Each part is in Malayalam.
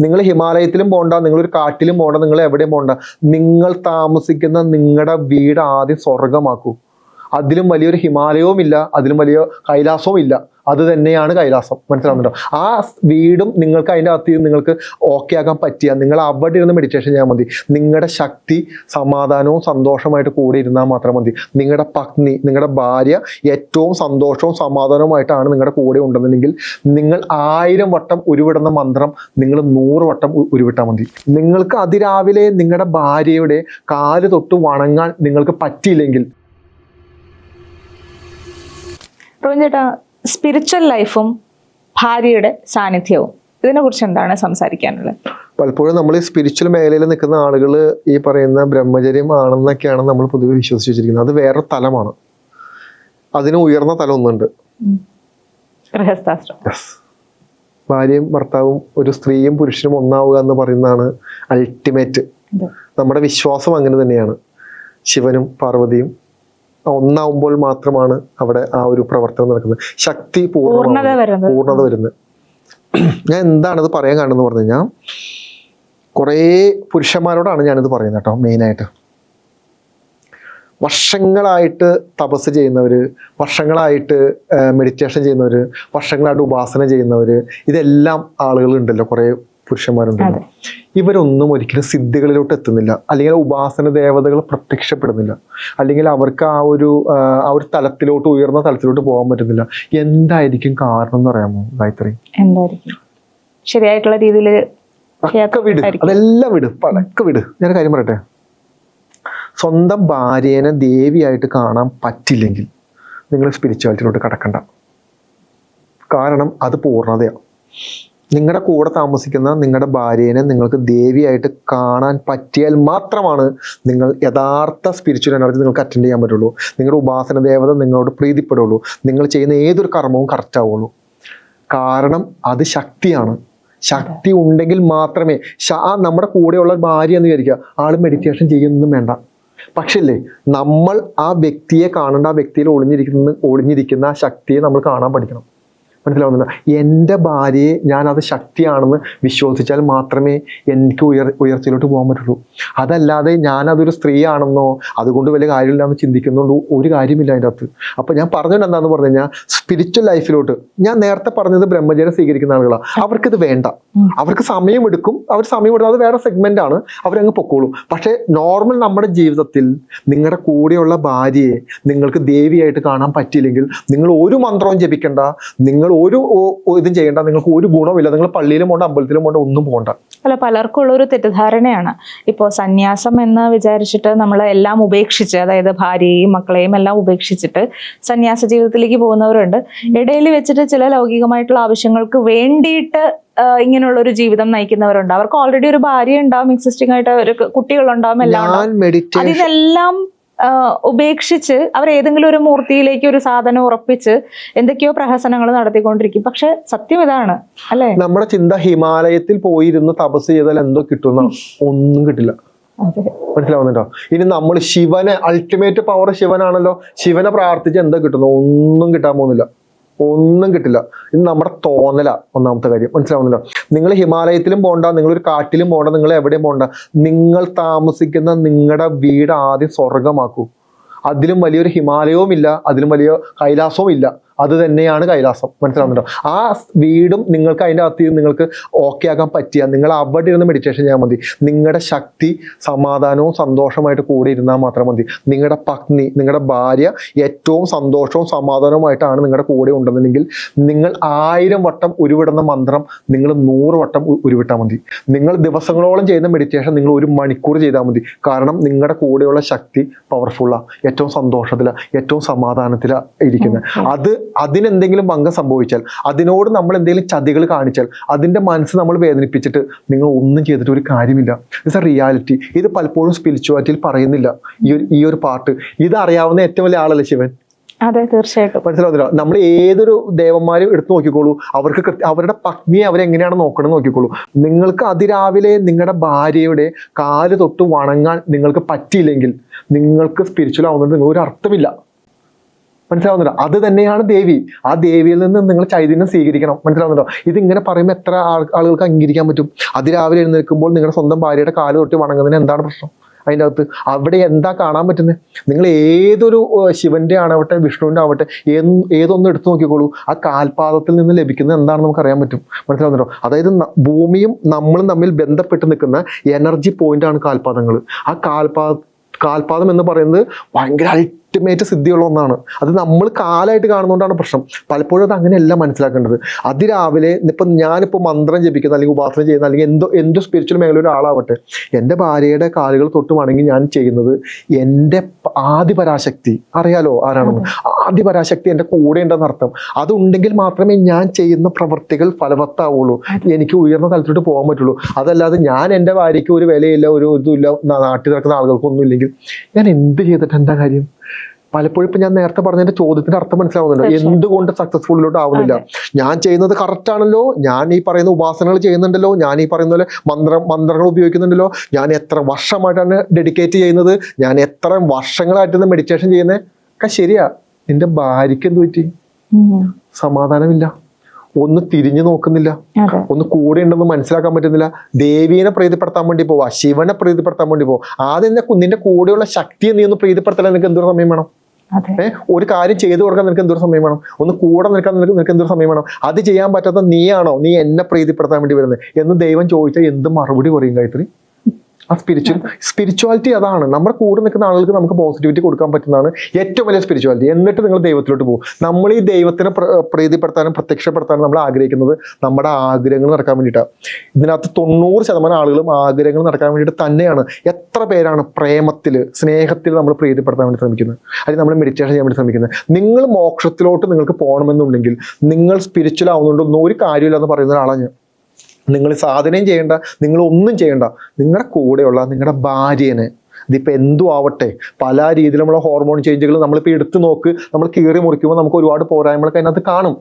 നിങ്ങൾ ഹിമാലയത്തിലും പോകണ്ട ഒരു കാട്ടിലും പോകണ്ട നിങ്ങൾ എവിടെയും പോകണ്ട നിങ്ങൾ താമസിക്കുന്ന നിങ്ങളുടെ വീട് ആദ്യം സ്വർഗമാക്കൂ അതിലും വലിയൊരു ഹിമാലയവും ഇല്ല അതിലും വലിയ കൈലാസവും ഇല്ല. അത് തന്നെയാണ് കൈലാസം. മനസ്സിലാവുന്നുണ്ടോ? ആ വീടും നിങ്ങൾക്ക് അതിന്റെ അകത്ത് നിങ്ങൾക്ക് ഓക്കെ ആക്കാൻ പറ്റിയ. നിങ്ങൾ അവിടെ ഇരുന്ന് മെഡിറ്റേഷൻ ചെയ്യാൻ മതി. നിങ്ങളുടെ ശക്തി സമാധാനവും സന്തോഷമായിട്ട് കൂടെ ഇരുന്നാൽ മാത്രം മതി. നിങ്ങളുടെ പത്നി നിങ്ങളുടെ ഭാര്യ ഏറ്റവും സന്തോഷവും സമാധാനവുമായിട്ടാണ് നിങ്ങളുടെ കൂടെ ഉണ്ടെന്നുണ്ടെങ്കിൽ നിങ്ങൾ ആയിരം വട്ടം ഉരുവിടുന്ന മന്ത്രം നിങ്ങൾ നൂറ് വട്ടം ഉരുവിട്ടാൽ മതി. നിങ്ങൾക്ക് അതിരാവിലെ നിങ്ങളുടെ ഭാര്യയുടെ കാൽ തൊട്ട് വണങ്ങാൻ നിങ്ങൾക്ക് പറ്റിയില്ലെങ്കിൽ റോബിൻ ചേട്ടാ സ്പിരിച്വൽ ലൈഫും ഭാര്യയുടെ സാന്നിധ്യവും ഇതിനെ കുറിച്ച് എന്താണ് സംസാരിക്കാനുള്ളത്? പലപ്പോഴും നമ്മൾ ഈ സ്പിരിച്വൽ മേഖലയിൽ നിൽക്കുന്ന ആളുകൾ ഈ പറയുന്ന ബ്രഹ്മചര്യം ആണെന്നൊക്കെയാണ് നമ്മൾ പൊതുവെ വിശ്വസിച്ച് വെച്ചിരിക്കുന്നത്. അത് വേറെ തലമാണ്. അതിന് ഉയർന്ന തലം ഒന്നുണ്ട്. ഭാര്യയും ഭർത്താവും ഒരു സ്ത്രീയും പുരുഷനും ഒന്നാവുക എന്ന് പറയുന്നതാണ് അൾട്ടിമേറ്റ് നമ്മുടെ വിശ്വാസം അങ്ങനെ തന്നെയാണ്. ശിവനും പാർവതിയും ഒന്നാവുമ്പോൾ മാത്രമാണ് അവിടെ ആ ഒരു പ്രവർത്തനം നടക്കുന്നത്. ശക്തി പൂർണത പൂർണ പൂർണത വരുന്നത്. ഞാൻ എന്താണിത് പറയാൻ കാണുന്നത് പറഞ്ഞു കഴിഞ്ഞാൽ കുറേ പുരുഷന്മാരോടാണ് ഞാനിത് പറയുന്നത് കേട്ടോ മെയിനായിട്ട്. വർഷങ്ങളായിട്ട് തപസ് ചെയ്യുന്നവർ വർഷങ്ങളായിട്ട് മെഡിറ്റേഷൻ ചെയ്യുന്നവർ വർഷങ്ങളായിട്ട് ഉപാസന ചെയ്യുന്നവർ ഇതെല്ലാം ആളുകളുണ്ടല്ലോ കുറേ പുരുഷന്മാരുണ്ടല്ലോ. ഇവരൊന്നും ഒരിക്കലും സിദ്ധികളിലോട്ട് എത്തുന്നില്ല. അല്ലെങ്കിൽ ഉപാസന ദേവതകൾ പ്രത്യക്ഷപ്പെടുന്നില്ല. അല്ലെങ്കിൽ അവർക്ക് ആ ഒരു ആ, ആ ഒരു തലത്തിലോട്ട് ഉയർന്ന തലത്തിലോട്ട് പോകാൻ പറ്റുന്നില്ല. എന്തായിരിക്കും കാരണം എന്ന് പറയാമോ ഗായത്രി? എന്തായിരിക്കും? ശരിയായിട്ടുള്ള രീതിയിൽ ഒക്കെ വിട്. അതെല്ലാം വിട്. പടക്ക വിട്. ഞാൻ കാര്യം പറയട്ടെ? സ്വന്തം ഭാര്യേനെ ദേവിയായിട്ട് കാണാൻ പറ്റില്ലെങ്കിൽ നിങ്ങൾ സ്പിരിച്വാലിറ്റിയിലോട്ട് കടക്കണ്ട. കാരണം അത് പൂർണതയാണ് നിങ്ങളുടെ കൂടെ താമസിക്കുന്ന നിങ്ങളുടെ ഭാര്യേനെ നിങ്ങൾക്ക് ദേവിയായിട്ട് കാണാൻ പറ്റിയാൽ മാത്രമാണ് നിങ്ങൾ യഥാർത്ഥ സ്പിരിച്വൽ എനർജി നിങ്ങൾക്ക് അറ്റൻഡ് ചെയ്യാൻ പറ്റുള്ളൂ. നിങ്ങളുടെ ഉപാസന ദേവത നിങ്ങളോട് പ്രീതിപ്പെടുള്ളൂ. നിങ്ങൾ ചെയ്യുന്ന ഏതൊരു കർമ്മവും കറക്റ്റ് ആവുള്ളൂ. കാരണം അത് ശക്തിയാണ്. ശക്തി ഉണ്ടെങ്കിൽ മാത്രമേ ആ നമ്മുടെ കൂടെയുള്ള ഭാര്യ എന്ന് വിചാരിക്കുക ആൾ മെഡിറ്റേഷൻ ചെയ്യുന്നതും വേണ്ട. പക്ഷല്ലേ നമ്മൾ ആ വ്യക്തിയെ കാണേണ്ട ആ വ്യക്തിയിൽ ഒളിഞ്ഞിരിക്കുന്ന ഒളിഞ്ഞിരിക്കുന്ന ആ ശക്തിയെ നമ്മൾ കാണാൻ പഠിക്കണം. മനസ്സിലാവുന്നില്ല എന്റെ ഭാര്യയെ ഞാൻ അത് ശക്തിയാണെന്ന് വിശ്വസിച്ചാൽ മാത്രമേ എനിക്ക് ഉയർ ഉയർച്ചയിലോട്ട് പോകാൻ പറ്റുള്ളൂ. അതല്ലാതെ ഞാനതൊരു സ്ത്രീയാണെന്നോ അതുകൊണ്ട് വലിയ കാര്യമില്ലാന്ന് ചിന്തിക്കുന്നുണ്ട് ഒരു കാര്യമില്ല അതിന്റെ അകത്ത്. അപ്പോൾ ഞാൻ പറഞ്ഞത് എന്താന്ന് പറഞ്ഞു കഴിഞ്ഞാൽ സ്പിരിച്വൽ ലൈഫിലോട്ട് ഞാൻ നേരത്തെ പറഞ്ഞത് ബ്രഹ്മചര്യം സ്വീകരിക്കുന്ന ആളുകളാണ് അവർക്കിത് വേണ്ട. അവർക്ക് സമയം എടുക്കും. അവർ സമയം എടുക്കും. അത് വേറെ സെഗ്മെന്റ് ആണ്. അവരങ്ങ് പൊക്കോളും. പക്ഷേ നോർമൽ നമ്മുടെ ജീവിതത്തിൽ നിങ്ങളുടെ കൂടെയുള്ള ഭാര്യയെ നിങ്ങൾക്ക് ദേവിയായിട്ട് കാണാൻ പറ്റിയില്ലെങ്കിൽ നിങ്ങൾ ഒരു മന്ത്രവും ജപിക്കേണ്ട. നിങ്ങൾ ഒരു ഇതും ചെയ്യേണ്ട. നിങ്ങൾക്ക് ഒരു ഗുണവുമില്ല നിങ്ങൾ പള്ളിയിലും പോകണ്ട അമ്പലത്തിലും പോകണ്ട ഒന്നും പോകണ്ട അല്ല പലർക്കും ഉള്ള ഒരു തെറ്റിദ്ധാരണയാണ്. ഇപ്പോൾ സന്യാസം എന്ന് വിചാരിച്ചിട്ട് നമ്മൾ എല്ലാം ഉപേക്ഷിച്ച് അതായത് ഭാര്യയെയും മക്കളെയും എല്ലാം ഉപേക്ഷിച്ചിട്ട് സന്യാസ ജീവിതത്തിലേക്ക് പോകുന്നവരുണ്ട്. ഇടയിൽ വെച്ചിട്ട് ചില ലൗകികമായിട്ടുള്ള ആവശ്യങ്ങൾക്ക് വേണ്ടിയിട്ട് ഇങ്ങനെയുള്ള ഒരു ജീവിതം നയിക്കുന്നവരുണ്ട്. അവർക്ക് ഓൾറെഡി ഒരു ഭാര്യ ഉണ്ടാവും എക്സിസ്റ്റിംഗ് ആയിട്ട് ഒരു കുട്ടികളുണ്ടാവും എല്ലാം അതിനെല്ലാം ഉപേക്ഷിച്ച് അവർ ഏതെങ്കിലും ഒരു മൂർത്തിയിലേക്ക് ഒരു സാധനം ഉറപ്പിച്ച് എന്തൊക്കെയോ പ്രഹസനങ്ങൾ നടത്തിക്കൊണ്ടിരിക്കും. പക്ഷെ സത്യം ഇതാണ് അല്ലെ? നമ്മുടെ ചിന്ത ഹിമാലയത്തിൽ പോയിരുന്ന് തപസ് ചെയ്താൽ എന്തോ കിട്ടുന്ന ഒന്നും കിട്ടില്ല. മനസ്സിലാവുന്നുണ്ടോ? ഇനി നമ്മൾ ശിവനെ അൾട്ടിമേറ്റ് പവർ ശിവനാണല്ലോ. ശിവനെ പ്രാർത്ഥിച്ച് എന്താ കിട്ടുന്നു ഒന്നും കിട്ടാൻ പോകുന്നില്ല. ഒന്നും കിട്ടില്ല. ഇത് നമ്മുടെ തോന്നല ഒന്നാമത്തെ കാര്യം. മനസ്സിലാവുന്നില്ല? നിങ്ങൾ ഹിമാലയത്തിലും പോണ്ട നിങ്ങൾ ഒരു കാട്ടിലും പോണ്ട നിങ്ങൾ എവിടെയും പോണ്ട. നിങ്ങൾ താമസിക്കുന്ന നിങ്ങളുടെ വീട് ആദ്യം സ്വർഗമാക്കൂ അതിലും വലിയൊരു ഹിമാലയവും ഇല്ല അതിലും വലിയ കൈലാസവും ഇല്ല അത് തന്നെയാണ് കൈലാസം. മനസ്സിലാവുന്നുണ്ടോ? ആ വീടും നിങ്ങൾക്ക് അതിന്റെ അകത്ത് നിങ്ങൾക്ക് ഓക്കെ ആക്കാൻ പറ്റിയ നിങ്ങൾ അവിടെ ഇരുന്ന് മെഡിറ്റേഷൻ ചെയ്യാൻ മതി. നിങ്ങളുടെ ശക്തി സമാധാനവും സന്തോഷമായിട്ട് കൂടെ ഇരുന്നാൽ മാത്രം മതി. നിങ്ങളുടെ പത്നി നിങ്ങളുടെ ഭാര്യ ഏറ്റവും സന്തോഷവും സമാധാനവുമായിട്ടാണ് നിങ്ങളുടെ കൂടെ ഉണ്ടെന്നുണ്ടെങ്കിൽ നിങ്ങൾ ആയിരം വട്ടം ഉരുവിടുന്ന മന്ത്രം നിങ്ങൾ നൂറ് വട്ടം ഉരുവിട്ടാൽ മതി. നിങ്ങൾ ദിവസങ്ങളോളം ചെയ്യുന്ന മെഡിറ്റേഷൻ നിങ്ങൾ ഒരു മണിക്കൂർ ചെയ്താൽ മതി. കാരണം നിങ്ങളുടെ കൂടെയുള്ള ശക്തി പവർഫുള്ളാണ് ഏറ്റവും സന്തോഷത്തിലാണ് ഏറ്റവും സമാധാനത്തിലാണ് ഇരിക്കുന്നത് അത് അതിനെന്തെങ്കിലും ഭംഗം സംഭവിച്ചാൽ അതിനോട് നമ്മൾ എന്തെങ്കിലും ചതികൾ കാണിച്ചാൽ അതിന്റെ മനസ്സ് നമ്മൾ വേദനിപ്പിച്ചിട്ട് നിങ്ങൾ ഒന്നും ചെയ്തിട്ട് ഒരു കാര്യമില്ല. ഇറ്റ്സ് എ റിയാലിറ്റി ഇത് പലപ്പോഴും സ്പിരിച്വാലിറ്റിയിൽ പറയുന്നില്ല. ഈ ഒരു ഈ ഒരു പാട്ട്. ഇത് അറിയാവുന്ന ഏറ്റവും വലിയ ആളല്ലേ ശിവൻ? അതെ തീർച്ചയായിട്ടും. മനസ്സിലാവുന്നില്ല നമ്മൾ ഏതൊരു ദേവന്മാരും എടുത്തു നോക്കിക്കോളൂ. അവർക്ക് കൃത്യ- അവരുടെ പത്നിയെ അവരെങ്ങനെയാണ് നോക്കണമെന്ന് നോക്കിക്കോളൂ. നിങ്ങൾക്ക് അതിരാവിലെ നിങ്ങളുടെ ഭാര്യയുടെ കാൽ തൊട്ട് വണങ്ങാൻ നിങ്ങൾക്ക് പറ്റിയില്ലെങ്കിൽ നിങ്ങൾക്ക് സ്പിരിച്വൽ ആവുന്നത് നിങ്ങൾ ഒരു അർത്ഥമില്ല. മനസ്സിലാവുന്നുണ്ടോ? അത് തന്നെയാണ് ദേവി. ആ ദേവിയിൽ നിന്ന് നിങ്ങൾ ചൈതന്യം സ്വീകരിക്കണം. മനസ്സിലാവുന്നുണ്ടോ? ഇതിങ്ങനെ പറയുമ്പോൾ എത്ര ആളുകൾക്ക് അംഗീകരിക്കാൻ പറ്റും? അതിരാവിലെ എഴുന്നേൽക്കുമ്പോൾ നിങ്ങളുടെ സ്വന്തം ഭാര്യയുടെ കാൽ തൊട്ട് വണങ്ങുന്നതിന് എന്താണ് പ്രശ്നം? അതിന്റെ അകത്ത് അവിടെ എന്താ കാണാൻ പറ്റുന്നത്? നിങ്ങൾ ഏതൊരു ശിവന്റെ ആണാവട്ടെ വിഷ്ണുവിന്റെ ആവട്ടെ ഏത് ഏതൊന്നും എടുത്തു നോക്കിക്കോളൂ. ആ കാൽപാദത്തിൽ നിന്ന് ലഭിക്കുന്നത് എന്താണെന്ന് നമുക്ക് അറിയാൻ പറ്റും. മനസ്സിലാവുന്നുണ്ടോ? അതായത് ഭൂമിയും നമ്മളും തമ്മിൽ ബന്ധപ്പെട്ട് നിൽക്കുന്ന എനർജി പോയിന്റാണ് കാൽപാദങ്ങൾ. ആ കാൽപാദ കാൽപാദം എന്ന് പറയുന്നത് ഭയങ്കര അൾട്ടിമേറ്റ് സിദ്ധിയുള്ള ഒന്നാണ്. അത് നമ്മൾ കാലമായിട്ട് കാണുന്നതുകൊണ്ടാണ് പ്രശ്നം. പലപ്പോഴും അത് അങ്ങനെയല്ല മനസ്സിലാക്കേണ്ടത്. അതിരാവിലെ ഇപ്പം ഞാനിപ്പോൾ മന്ത്രം ജപിക്കുന്ന അല്ലെങ്കിൽ ഉപാസന ചെയ്യുന്ന അല്ലെങ്കിൽ എന്തോ എന്തോ സ്പിരിച്വൽ മേഖല ഒരാളാവട്ടെ എന്റെ ഭാര്യയുടെ കാലുകൾ തൊട്ട് വണങ്ങി ഞാൻ ചെയ്യുന്നത് എന്റെ ആദ്യ പരാശക്തി അറിയാലോ ആരാണെന്ന്? ആദ്യ പരാശക്തി എന്റെ കൂടെ ഉണ്ടെന്ന് അർത്ഥം. അതുണ്ടെങ്കിൽ മാത്രമേ ഞാൻ ചെയ്യുന്ന പ്രവൃത്തികൾ ഫലവത്താവുള്ളൂ. എനിക്ക് ഉയർന്ന തലത്തിലോട്ട് പോകാൻ പറ്റുള്ളൂ. അതല്ലാതെ ഞാൻ എന്റെ ഭാര്യയ്ക്ക് ഒരു വിലയില്ല ഒരു ഇതുമില്ല നാട്ടിൽ നടക്കുന്ന ആളുകൾക്കൊന്നും ഇല്ലെങ്കിൽ ഞാൻ എന്ത് ചെയ്തിട്ട് എന്താ കാര്യം? പലപ്പോഴും ഇപ്പൊ ഞാൻ നേരത്തെ പറഞ്ഞതിന്റെ ചോദ്യത്തിന്റെ അർത്ഥം മനസ്സിലാവുന്നുണ്ടോ. എന്തുകൊണ്ട് സക്സസ്ഫുള്ളിലോട്ട് ആവുന്നില്ല? ഞാൻ ചെയ്യുന്നത് കറക്റ്റ് ആണല്ലോ. ഞാൻ ഈ പറയുന്ന ഉപാസനകൾ ചെയ്യുന്നുണ്ടല്ലോ. ഞാൻ ഈ പറയുന്ന പോലെ മന്ത്ര മന്ത്രങ്ങൾ ഉപയോഗിക്കുന്നുണ്ടല്ലോ. ഞാൻ എത്ര വർഷമായിട്ടാണ് ഡെഡിക്കേറ്റ് ചെയ്യുന്നത്? ഞാൻ എത്ര വർഷങ്ങളായിട്ട് മെഡിറ്റേഷൻ ചെയ്യുന്നത് ഒക്കെ ശരിയാ. നിന്റെ ഭാര്യയ്ക്ക് എന്ത് പറ്റി? സമാധാനമില്ല. ഒന്ന് തിരിഞ്ഞു നോക്കുന്നില്ല. ഒന്ന് കൂടെ ഉണ്ടെന്ന് മനസ്സിലാക്കാൻ പറ്റുന്നില്ല. ദേവീനെ പ്രീതിപ്പെടുത്താൻ വേണ്ടി പോവാ. ശിവനെ പ്രീതിപ്പെടുത്താൻ വേണ്ടി പോവാ. ആദ്യം നിന്റെ കൂടെയുള്ള ശക്തിയെ നീ ഒന്ന് പ്രീതിപ്പെടുത്തല. നിനക്ക് എന്തൊരു സമയം വേണം? ഏഹ് ഒരു കാര്യം ചെയ്തു കൊടുക്കാൻ നിനക്ക് എന്തൊരു സമയം വേണം? ഒന്ന് കൂടെ നിൽക്കാൻ നിനക്ക് നിനക്ക് എന്തൊരു സമയം വേണം? അത് ചെയ്യാൻ പറ്റാത്ത നീയാണോ? നീ എന്നെ പ്രീതിപ്പെടുത്താൻ വേണ്ടി വരുന്നത്? എന്ന് ദൈവം ചോദിച്ചാൽ എന്ത് മറുപടി പറയും ഗായത്രി? ആ സ്പിരിച്വൽ സ്പിരിച്വാലിറ്റി അതാണ്. നമ്മുടെ കൂടെ നിൽക്കുന്ന ആളുകൾക്ക് നമുക്ക് പോസിറ്റിവിറ്റി കൊടുക്കാൻ പറ്റുന്നതാണ് ഏറ്റവും വലിയ സ്പിരിച്വാലിറ്റി എന്നിട്ട് നിങ്ങൾ ദൈവത്തിലോട്ട് പോകും. നമ്മൾ ഈ ദൈവത്തിനെ പ്രീതിപ്പെടുത്താനും പ്രത്യക്ഷപ്പെടുത്താനും നമ്മൾ ആഗ്രഹിക്കുന്നത് നമ്മുടെ ആഗ്രഹങ്ങൾ നടക്കാൻ വേണ്ടിയിട്ടാണ് ഇതിനകത്ത് തൊണ്ണൂറ് ശതമാനം ആളുകളും ആഗ്രഹങ്ങൾ നടക്കാൻ വേണ്ടിയിട്ട് തന്നെയാണ്. എത്ര പേരാണ് പ്രേമത്തിൽ സ്നേഹത്തിൽ നമ്മൾ പ്രീതിപ്പെടുത്താൻ വേണ്ടി ശ്രമിക്കുന്നത്? അല്ലെങ്കിൽ നമ്മൾ മെഡിറ്റേഷൻ ചെയ്യാൻ വേണ്ടി ശ്രമിക്കുന്നത്? നിങ്ങൾ മോക്ഷത്തിലോട്ട് നിങ്ങൾക്ക് പോകണമെന്നുണ്ടെങ്കിൽ നിങ്ങൾ സ്പിരിച്വൽ ആവുന്നുണ്ടോ ഒരു കാര്യമില്ല എന്ന് പറയുന്ന ഒരാളാണ് ഞാൻ. നിങ്ങൾ സാധനയും ചെയ്യേണ്ട നിങ്ങൾ ഒന്നും ചെയ്യേണ്ട. നിങ്ങളുടെ കൂടെയുള്ള നിങ്ങളുടെ ഭാര്യനെ ഇതിപ്പോൾ എന്തു ആവട്ടെ പല രീതിയിലുള്ള ഹോർമോൺ ചേഞ്ചുകൾ നമ്മളിപ്പോൾ എടുത്തു നോക്ക് നമ്മൾ കീറി മുറിക്കുമ്പോൾ നമുക്ക് ഒരുപാട് പോരായ്മകളൊക്കെ അതിനകത്ത് കാണും.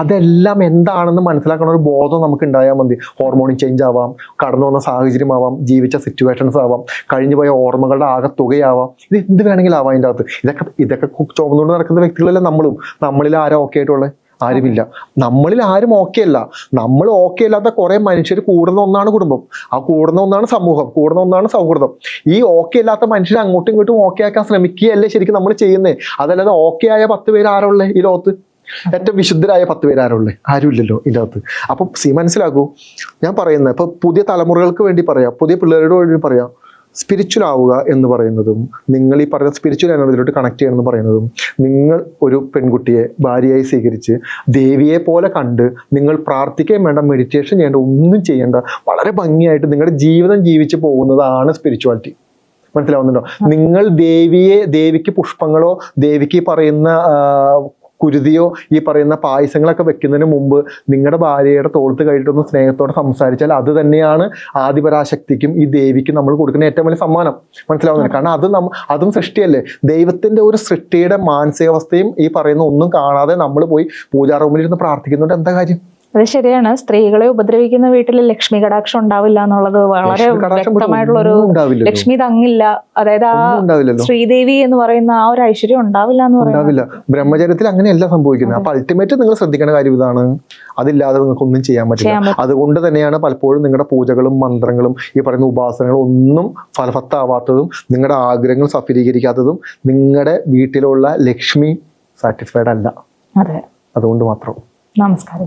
അതെല്ലാം എന്താണെന്ന് മനസ്സിലാക്കുന്ന ഒരു ബോധം നമുക്ക് ഉണ്ടായാൽ മതി. ഹോർമോൺ ചേഞ്ച് ആവാം കടന്നു വന്ന സാഹചര്യമാവാം ജീവിച്ച സിറ്റുവേഷൻസ് ആവാം കഴിഞ്ഞു പോയ ഓർമ്മകളുടെ ആകെ തുകയാവാം. ഇത് എന്ത് വേണമെങ്കിലും ആവാം അതിന്റെ അകത്ത്. ഇതൊക്കെ ഇതൊക്കെ ചുമന്നുകൊണ്ട് നടക്കുന്ന വ്യക്തികളല്ല നമ്മളും. നമ്മളിൽ ആരാ ഓക്കെ ആയിട്ടുള്ളത് ആരുമില്ല. നമ്മളിൽ ആരും ഓക്കെ അല്ല. നമ്മൾ ഓക്കെ അല്ലാത്ത കുറെ മനുഷ്യർ കൂടുന്ന ഒന്നാണ് കുടുംബം. ആ കൂടുന്ന ഒന്നാണ് സമൂഹം. കൂടുന്ന ഒന്നാണ് സൗഹൃദം. ഈ ഓക്കെ അല്ലാത്ത മനുഷ്യരെ അങ്ങോട്ടും ഇങ്ങോട്ടും ഓക്കെ ആക്കാൻ ശ്രമിക്കുകയല്ലേ ശരിക്കും നമ്മൾ ചെയ്യുന്നത് അതല്ലാതെ ഓക്കെ ആയ പത്ത് പേര് ആരുള്ളേ ഈ ലോകത്ത്? ഏറ്റവും വിശുദ്ധരായ പത്ത് പേര് ആരുള്ളേ ആരുമില്ലല്ലോ ഇതിന്റെ അകത്ത്. അപ്പം സി മനസ്സിലാക്കൂ ഞാൻ പറയുന്നത് ഇപ്പൊ പുതിയ തലമുറകൾക്ക് വേണ്ടി പറയാം പുതിയ പിള്ളേരോട് വേണ്ടി പറയാം. സ്പിരിച്വൽ ആവുക എന്ന് പറയുന്നതും നിങ്ങൾ ഈ പറയുന്ന സ്പിരിച്വൽ എനർജിയിലോട്ട് കണക്ട് ചെയ്യണം എന്ന് പറയുന്നതും നിങ്ങൾ ഒരു പെൺകുട്ടിയെ ഭാര്യയായി സ്വീകരിച്ച് ദേവിയെ പോലെ കണ്ട് നിങ്ങൾ പ്രാർത്ഥിക്കുകയും വേണ്ട മെഡിറ്റേഷൻ ചെയ്യേണ്ട ഒന്നും ചെയ്യേണ്ട വളരെ ഭംഗിയായിട്ട് നിങ്ങളുടെ ജീവിതം ജീവിച്ച് പോകുന്നതാണ് സ്പിരിച്വാലിറ്റി മനസ്സിലാവുന്നുണ്ടോ? നിങ്ങൾ ദേവിയെ ദേവിക്ക് പുഷ്പങ്ങളോ ദേവിക്ക് പറയുന്ന കുരുതിയോ ഈ പറയുന്ന പായസങ്ങളൊക്കെ വെക്കുന്നതിന് മുമ്പ് നിങ്ങളുടെ ഭാര്യയുടെ തോളത്ത് കഴിഞ്ഞിട്ടൊന്ന് സ്നേഹത്തോടെ സംസാരിച്ചാൽ അത് തന്നെയാണ് ആദിപരാശക്തിക്കും ഈ ദേവിക്കും നമ്മൾ കൊടുക്കുന്ന ഏറ്റവും വലിയ സമ്മാനം. മനസ്സിലാവുന്നില്ല കാരണം അത് നമ്മ അതും സൃഷ്ടിയല്ലേ? ദൈവത്തിന്റെ ഒരു സൃഷ്ടിയുടെ മാനസികാവസ്ഥയും ഈ പറയുന്ന ഒന്നും കാണാതെ നമ്മൾ പോയി പൂജാ റൂമിലിരുന്ന് പ്രാർത്ഥിക്കുന്നുണ്ട് എന്താ കാര്യം? അത് ശരിയാണ്. സ്ത്രീകളെ ഉപദ്രവിക്കുന്ന വീട്ടിൽ ലക്ഷ്മി കടാക്ഷം ഉണ്ടാവില്ല എന്നുള്ളത് വളരെ വ്യക്തമായിട്ടുള്ള ഒരു ലക്ഷ്മി തങ്ങില്ല. അതായത് ആ ശ്രീദേവി എന്ന് പറയുന്ന ആ ഒരു ഐശ്വര്യം ഉണ്ടാവില്ല എന്ന് പറയുന്നത്. ഉണ്ടാവില്ല. ബ്രഹ്മചര്യത്തിൽ അങ്ങനെയല്ല സംഭവിക്കുന്നത്. അപ്പൊ അൾട്ടിമേറ്റ് നിങ്ങൾ ശ്രദ്ധിക്കേണ്ട കാര്യം ഇതാണ്. അതില്ലാതെ നിങ്ങൾക്ക് ഒന്നും ചെയ്യാൻ പറ്റില്ല. അതുകൊണ്ട് തന്നെയാണ് പലപ്പോഴും നിങ്ങളുടെ പൂജകളും മന്ത്രങ്ങളും ഈ പറയുന്ന ഉപാസനകളും ഒന്നും ഫലവത്താവാത്തതും നിങ്ങളുടെ ആഗ്രഹങ്ങൾ സഫലീകരിക്കാത്തതും നിങ്ങളുടെ വീട്ടിലുള്ള ലക്ഷ്മി സാറ്റിസ്ഫൈഡ് അല്ല. അതെ. അതുകൊണ്ട് മാത്രം. നമസ്കാരം